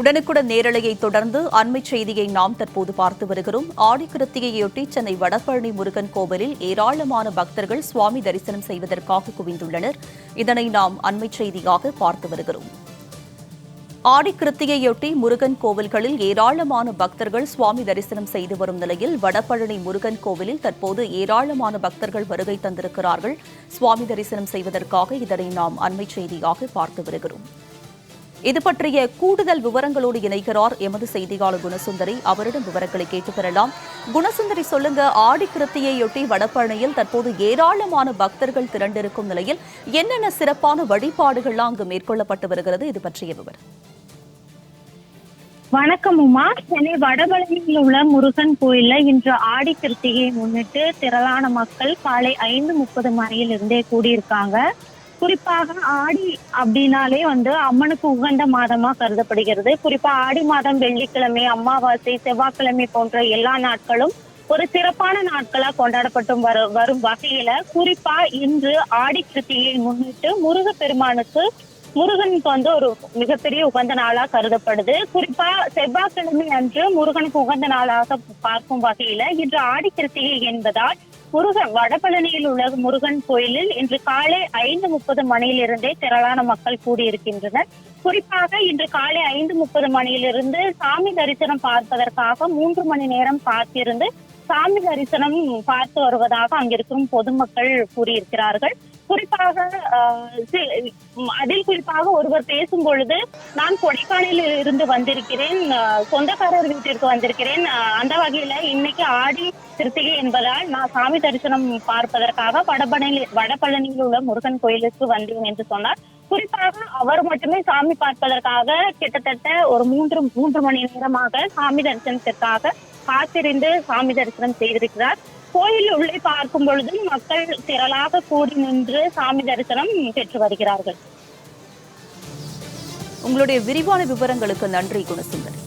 உடனுக்குடன் நேரலையை தொடர்ந்து அண்மை செய்தியை நாம் தற்போது பார்த்து வருகிறோம். ஆடி கிருத்திகையொட்டி சென்னை வடபழனி முருகன் கோவிலில் ஏராளமான பக்தர்கள் சுவாமி தரிசனம் செய்வதற்காக குவிந்துள்ளனர். இதனை நாம் அண்மை செய்தியாக பார்த்து வருகிறோம். ஆடிக்கிருத்திகையொட்டி முருகன் கோவில்களில் ஏராளமான பக்தர்கள் சுவாமி தரிசனம் செய்து வரும் நிலையில் வடபழனி முருகன் கோவிலில் தற்போது ஏராளமான பக்தர்கள் வருகை தந்திருக்கிறார்கள். சுவாமி தரிசனம் செய்வதற்காக இதனை நாம் அண்மை செய்தியாக பார்த்து வருகிறோம். இது பற்றிய கூடுதல் விவரங்களோடு இணைகிறார் எமது செய்தியாளர் குணசுந்தரி. அவரிடம் விவரங்களை கேட்டு பெறலாம். குணசுந்தரி சொல்லுங்க. ஆடி கிருத்தியையொட்டி வடபழனியில் தற்போது ஏராளமான பக்தர்கள் திரண்டிருக்கும் நிலையில் என்னென்ன சிறப்பான வழிபாடுகள்லாம் அங்கு மேற்கொள்ளப்பட்டு வருகிறது? இது பற்றிய விவரம். வணக்கம் உமா. சென்னை வடபழனியில் உள்ள முருகன் கோயில்ல இன்று ஆடி கிருத்திகையை முன்னிட்டு திரளான மக்கள் காலை ஐந்து முப்பது மணியில் இருந்தே கூடியிருக்காங்க. குறிப்பாக ஆடி அப்படின்னாலே வந்து அம்மனுக்கு உகந்த மாதமா கருதப்படுகிறது. குறிப்பா ஆடி மாதம் வெள்ளிக்கிழமை அமாவாசை செவ்வாய்க்கிழமை போன்ற எல்லா நாட்களும் ஒரு சிறப்பான நாட்களா கொண்டாடப்பட்டு வர வரும் வகையில குறிப்பா இன்று ஆடி கிருத்தியை முன்னிட்டு முருகப்பெருமானுக்கு முருகனுக்கு வந்து ஒரு மிகப்பெரிய உகந்த நாளா கருதப்படுது. குறிப்பா செவ்வாய்க்கிழமை அன்று முருகனுக்கு உகந்த நாளாக பார்க்கும் வகையில இன்று ஆடி கிருத்திகை என்பதால் முருகன் வடபழனியில் உள்ள முருகன் கோயிலில் இன்று காலை ஐந்து முப்பது மணியிலிருந்தே திரளான மக்கள் கூடியிருக்கின்றனர். குறிப்பாக இன்று காலை ஐந்து முப்பது மணியிலிருந்து சாமி தரிசனம் பார்ப்பதற்காக மூன்று மணி நேரம் காத்திருந்து சாமி தரிசனம் பார்த்து வருவதாக அங்கிருக்கும் பொதுமக்கள் கூறியிருக்கிறார்கள். குறிப்பாக அதில் குறிப்பாக ஒருவர் பேசும் பொழுது நான் கொடைக்கானலில் இருந்து வந்திருக்கிறேன் சொந்தக்காரர் வீட்டிற்கு வந்திருக்கிறேன். அந்த வகையில இன்னைக்கு ஆடி கிருத்திகை என்பதால் நான் சாமி தரிசனம் பார்ப்பதற்காக வடபழனியில் வடபழனியில் உள்ள முருகன் கோயிலுக்கு வந்தேன் என்று சொன்னார். குறிப்பாக அவர் மட்டுமே சாமி பார்ப்பதற்காக கிட்டத்தட்ட ஒரு மூன்று மூன்று மணி நேரமாக சாமி தரிசனத்திற்காக காத்திருந்து சாமி தரிசனம் செய்திருக்கிறார். கோயில் உள்ளே பார்க்கும் பொழுது மக்கள் திரளாக கூடி நின்று சாமி தரிசனம் பெற்று வருகிறார்கள். உங்களுடைய விரிவான விவரங்களுக்கு நன்றி குணசுந்தர்.